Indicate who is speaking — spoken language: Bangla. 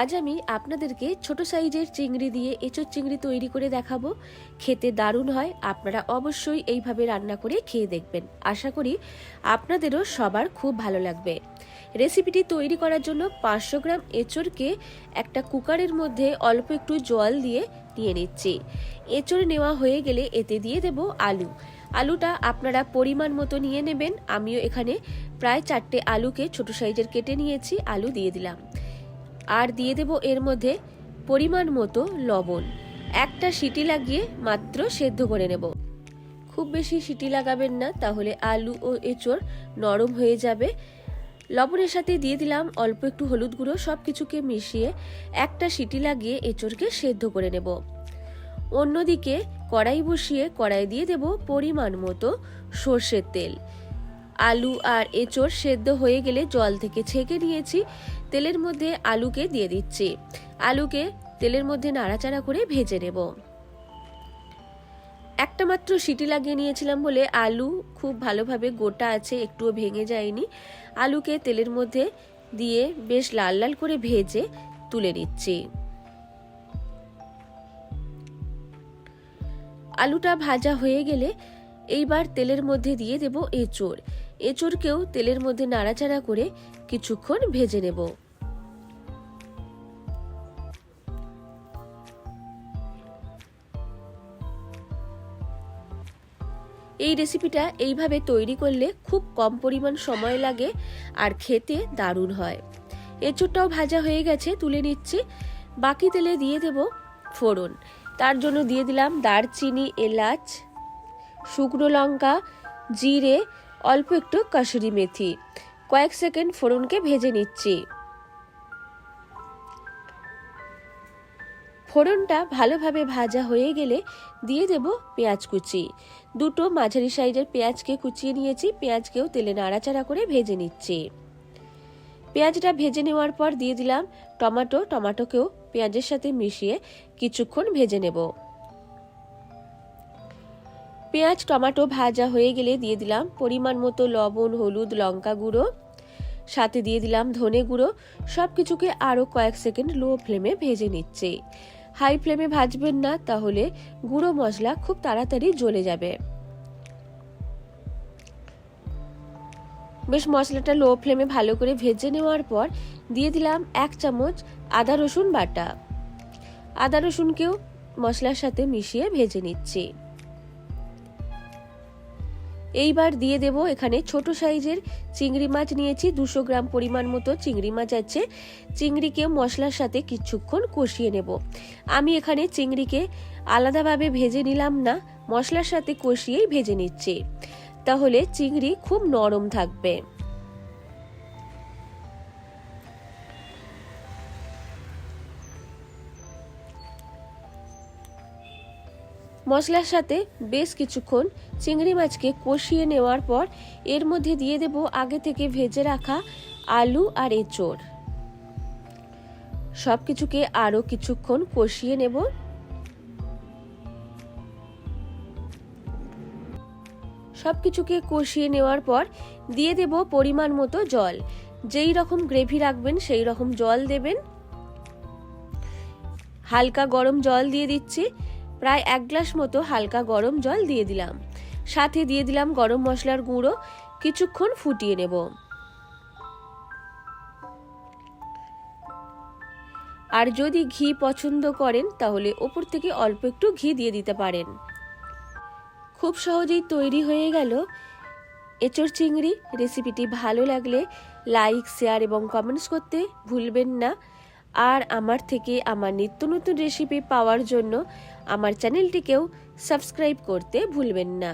Speaker 1: আজ আমি আপনাদেরকে ছোট সাইজের চিংড়ি দিয়ে এঁচোর চিংড়ি তৈরি করে দেখাবো। খেতে দারুণ হয়, আপনারা অবশ্যই এইভাবে রান্না করে খেয়ে দেখবেন। আশা করি আপনাদেরও সবার খুব ভালো লাগবে। রেসিপিটি তৈরি করার জন্য পাঁচশো গ্রাম এঁচোড়কে একটা কুকারের মধ্যে অল্প একটু জল দিয়ে নিয়ে নিচ্ছি। এঁচোড় নেওয়া হয়ে গেলে এতে দিয়ে দেব আলু। আলুটা আপনারা পরিমাণ মতো নিয়ে নেবেন। আমিও এখানে প্রায় চারটে আলুকে ছোট সাইজের কেটে নিয়েছি, আলু দিয়ে দিলাম। আর দিয়ে দেব এর মধ্যে পরিমাণ মতো লবণ। একটা সিটি লাগিয়ে মাত্র সেদ্ধ করে নেব। খুব বেশি সিটি লাগাবেন না, তাহলে আলু ও এঁচড় নরম হয়ে যাবে। লবণের সাথে দিয়ে দিলাম অল্প একটু হলুদ গুঁড়ো সব কিছুকে মিশিয়ে একটা সিটি লাগিয়ে এঁচড়কে সেদ্ধ করে নেব। অন্যদিকে কড়াই বসিয়ে কড়াই দিয়ে দেব পরিমাণ মতো সর্ষের তেল। আলু আর এঁচড় সেদ্ধ হয়ে গেলে জল থেকে ছেঁকে নিয়েছি। তেলের মধ্যে আলুকে দিয়ে দিচ্ছি। আলুকে তেলের মধ্যে নাড়াচাড়া করে ভেজে নেব। একটা মাত্র সিটি লাগিয়ে নিয়েছিলাম বলে আলু খুব ভালোভাবে গোটা আছে, একটুও ভেঙে যায়নি। আলুকে তেলের মধ্যে দিয়ে বেশ লাল লাল করে ভেজে তুলে নিচ্ছি। আলুটা ভাজা হয়ে গেলে এইবার তেলের মধ্যে দিয়ে দেব এঁচড়। এঁচড়কেও তেলের মধ্যে নাড়াচাড়া করে কিছুক্ষণ ভেজে নেব। এই রেসিপিটা এইভাবে তৈরি করলে খুব কম পরিমাণ সময় লাগে আর খেতে দারুণ হয়। এঁচড়টাও ভাজা হয়ে গেছে, তুলে নিচ্ছি। বাকি তেলে দিয়ে দেব ফোড়ন। তার জন্য দিয়ে দিলাম দারচিনি, এলাচ শুকনো লঙ্কা, জিরে, অল্প একটু কাসুরি মেথি। কয়েক সেকেন্ড ফোড়নকে ভেজে নিচ্ছি। ফোড়নটা ভালোভাবে ভাজা হয়ে গেলে দিয়ে দেব পেঁয়াজ কুচি। দুটো মাঝারি সাইজের পেঁয়াজকে কুচিয়ে নিয়েছি, পেঁয়াজকেও তেলে নাড়াচাড়া করে ভেজে নিচ্ছি। পেঁয়াজটা ভেজে নেওয়ার পর দিয়ে দিলাম টমাটো। টমাটোকেও পেঁয়াজের সাথে মিশিয়ে কিছুক্ষণ ভেজে নেব। পেঁয়াজ, টমেটো ভাজা হয়ে গেলে দিয়ে দিলাম পরিমাণ মতো লবণ, হলুদ, লঙ্কা গুঁড়ো। সাথে দিয়ে দিলাম ধনে গুঁড়ো। সব কিছুকে আরও কয়েক সেকেন্ড লো ফ্লেমে ভেজে নিচ্ছে। হাই ফ্লেমে ভাজবেন না, তাহলে গুঁড়ো মশলা খুব তাড়াতাড়ি জ্বলে যাবে। বেশ মশলাটা লো ফ্লেমে ভালো করে ভেজে নেওয়ার পর দিয়ে দিলাম এক চামচ আদা রসুন বাটা। আদা রসুনকেও মশলার সাথে মিশিয়ে ভেজে নিচ্ছি। এইবার দিয়ে দেব এখানে ছোট সাইজের চিংড়ি মাছ নিয়েছি, দুশো গ্রাম পরিমাণ মতো চিংড়ি মাছ আছে। চিংড়িকে মশলার সাথে কিছুক্ষণ কষিয়ে নেব। আমি এখানে চিংড়িকে আলাদাভাবে ভেজে নিলাম না, মশলার সাথে কষিয়েই ভেজে নিচ্ছি। তাহলে চিংড়ি খুব নরম থাকবে। মশলার সাথে বেশ কিছুক্ষণ চিংড়ি মাছকে কষিয়ে নেওয়ার পর এর মধ্যে দিয়ে দেব আগে থেকে ভেজে রাখা আলু আর এঁচড়। সব কিছুকে আরও কিছুক্ষণ কষিয়ে নেব। সব কিছুকে কষিয়ে নেওয়ার পর দিয়ে দেব পরিমাণ মতো জল। যেই রকম গ্রেভি রাখবেন, সেই রকম জল দেবেন। হালকা গরম জল দিয়ে দিচ্ছি। প্রায় এক গ্লাস মতো হালকা গরম জল দিয়ে দিলাম। সাথে দিয়ে দিলাম গরম মশলার গুঁড়ো। কিছুক্ষণ ফুটিয়ে নেব। আর যদি ঘি পছন্দ করেন, তাহলে ওপর থেকে অল্প একটু ঘি দিয়ে দিতে পারেন। খুব সহজেই তৈরি হয়ে গেল এঁচড় চিংড়ি। রেসিপিটি ভালো লাগলে লাইক, শেয়ার এবং কমেন্টস করতে ভুলবেন না। আর আমার থেকে আমার নিত্য নতুন রেসিপি পাওয়ার জন্য আমার চ্যানেলটিকেও সাবস্ক্রাইব করতে ভুলবেন না।